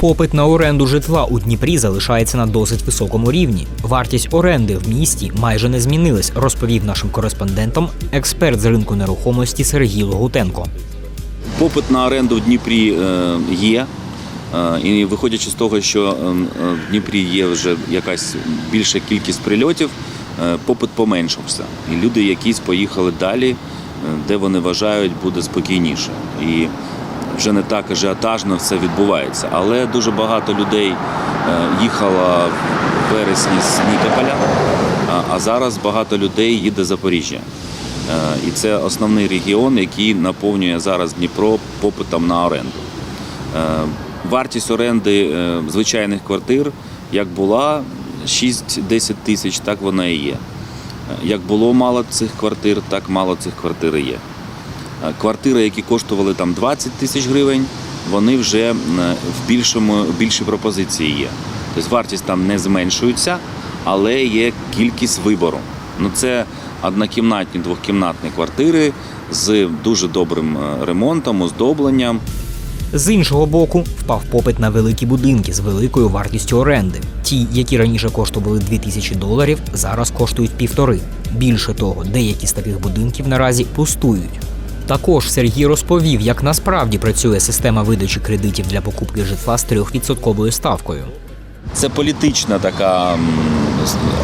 Попит на оренду житла у Дніпрі залишається на досить високому рівні. Вартість оренди в місті майже не змінилась, розповів нашим кореспондентам експерт з ринку нерухомості Сергій Логутенко. Попит на оренду в Дніпрі е, є. Е, І виходячи з того, що е, в Дніпрі є вже якась більша кількість прильотів, попит поменшився. І люди якісь поїхали далі, де вони вважають буде спокійніше. І вже не так ажіотажно все відбувається. Але дуже багато людей е, їхало в вересні з Нікополя, а- зараз багато людей їде з Запоріжжя. Е, І це основний регіон, який наповнює зараз Дніпро попитом на оренду. Е, Вартість оренди звичайних квартир як була 6-10 тисяч, так вона і є. Як було мало цих квартир, так мало цих квартир і є. Е, Квартири, які коштували там 20 тисяч гривень, вони вже в більшому, більшій пропозиції є. Тобто вартість там не зменшується, але є кількість вибору. Ну це однокімнатні, двохкімнатні квартири з дуже добрим е, ремонтом, оздобленням. З іншого боку, впав попит на великі будинки з великою вартістю оренди. Ті, які раніше коштували 2000 доларів, зараз коштують півтори. Більше того, деякі з таких будинків наразі пустують. Також Сергій розповів, як насправді працює система видачі кредитів для покупки житла з 3% ставкою. Це політична така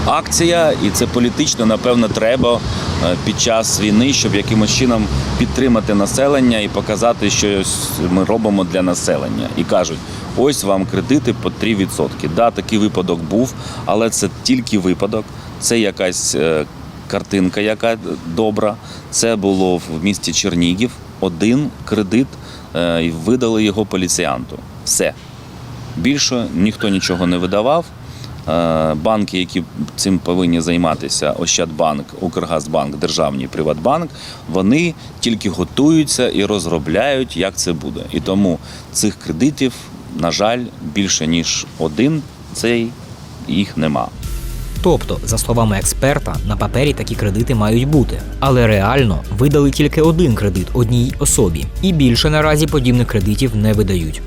акція, і це політично, напевно, треба е, під час війни, щоб якимось чином підтримати населення і показати, що ми робимо для населення. І кажуть, ось вам кредити по 3%. Да, такий випадок був, але це тільки випадок. Це якась е, картинка, яка добра. Це було в місті Чернігів. Один кредит е, і видали його поліціянту. Все. Більше ніхто нічого не видавав. Е, Банки, які цим повинні займатися, Ощадбанк, Укргазбанк, Державний Приватбанк, вони тільки готуються і розробляють, як це буде. І тому цих кредитів, на жаль, більше ніж один цей їх нема. Тобто, за словами експерта, на папері такі кредити мають бути, але реально видали тільки один кредит одній особі, і більше наразі подібних кредитів не видають.